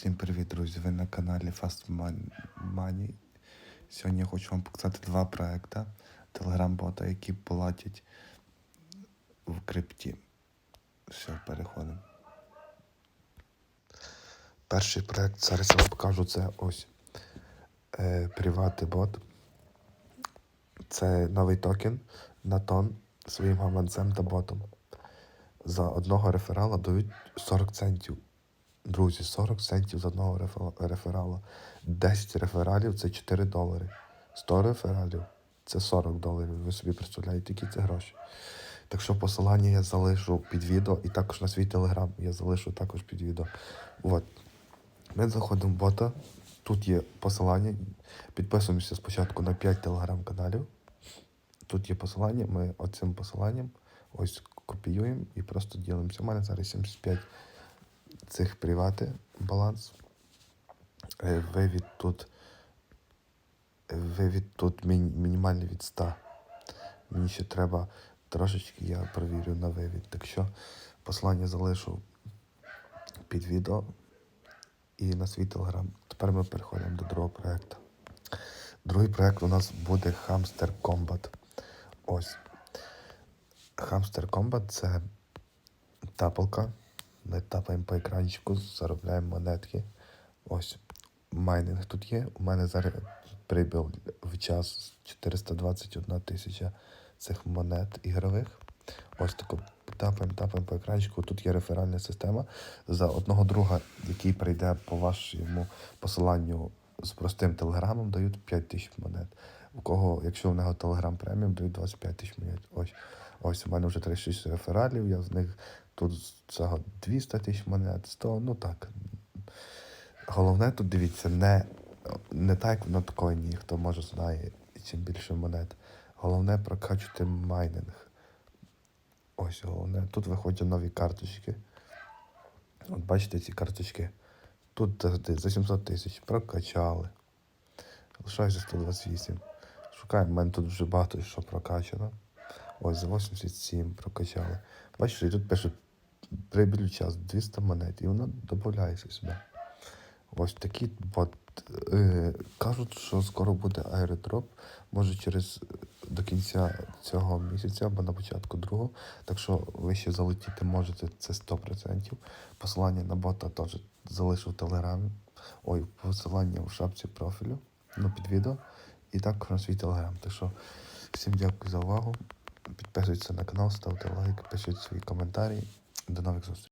Всім привіт, друзі! Ви на каналі Fast Money. Сьогодні я хочу вам показати два проекти телеграм-бота, які платять в крипті. Все, переходимо. Перший проект, зараз я вам покажу, це ось е, приватний бот. Це новий токен на тон своїм гаманцем та ботом. За одного реферала дають 40 центів. Друзі, 40 центів з одного рефе- реферала. 10 рефералів це 4 долари. 100 рефералів це 40 доларів. Ви собі представляєте, які це гроші. Так що посилання я залишу під відео і також на свій телеграм я залишу також під відео. От. Ми заходимо в бота. Тут є посилання. Підписуємося спочатку на 5 телеграм-каналів. Тут є посилання, ми оцим посиланням ось копіюємо і просто ділимося. У мене зараз 75 цих привати баланс. Е, Вивід тут. Вивід тут мінімальний від 100. Мені ще треба трошечки, я провірю на вивід. Так що послання залишу під відео і на свій телеграм. Тепер ми переходимо до другого проєкту. Другий проєкт у нас буде Hamster Combat. Ось. Hamster Combat це тапалка. Ми тапаємо по екранчику, заробляємо монетки. Ось майнинг тут є. У мене зараз прибіл в час 421 тисяча цих монет ігрових. Ось тако тапаємо, тапаємо по екранчику. Тут є реферальна система. За одного друга, який прийде по вашому посиланню з простим телеграмом, дають 5 тисяч монет. У кого, якщо в нього телеграм преміум, дають 25 тисяч монет. Ось. Ось у мене вже 36 рефералів, я з них тут цього 200 тисяч монет, 100, ну так. Головне тут дивіться, не, не так як в ноткоїні, хто може знає, чим більше монет. Головне прокачувати майнинг. Ось головне. Тут виходять нові карточки. От бачите ці карточки. Тут за 700 тисяч прокачали. Лишається 128. Шукаємо, в мене тут вже багато що прокачано. Ось за 87 прокачали. Бачите, і тут пише прибіль час 200 монет, і воно додається сюди. Ось такі от, е, кажуть, що скоро буде аеродроп, може через е, до кінця цього місяця або на початку другого. Так що ви ще залетіти можете, це 100%. Посилання на бота теж залишу в телеграмі. Ой, посилання в шапці профілю, ну під відео. І також на свій телеграм. Так що всім дякую за увагу. Підписуйтесь на канал, ставте лайк, пишіть свої коментарі. До нових зустрічей.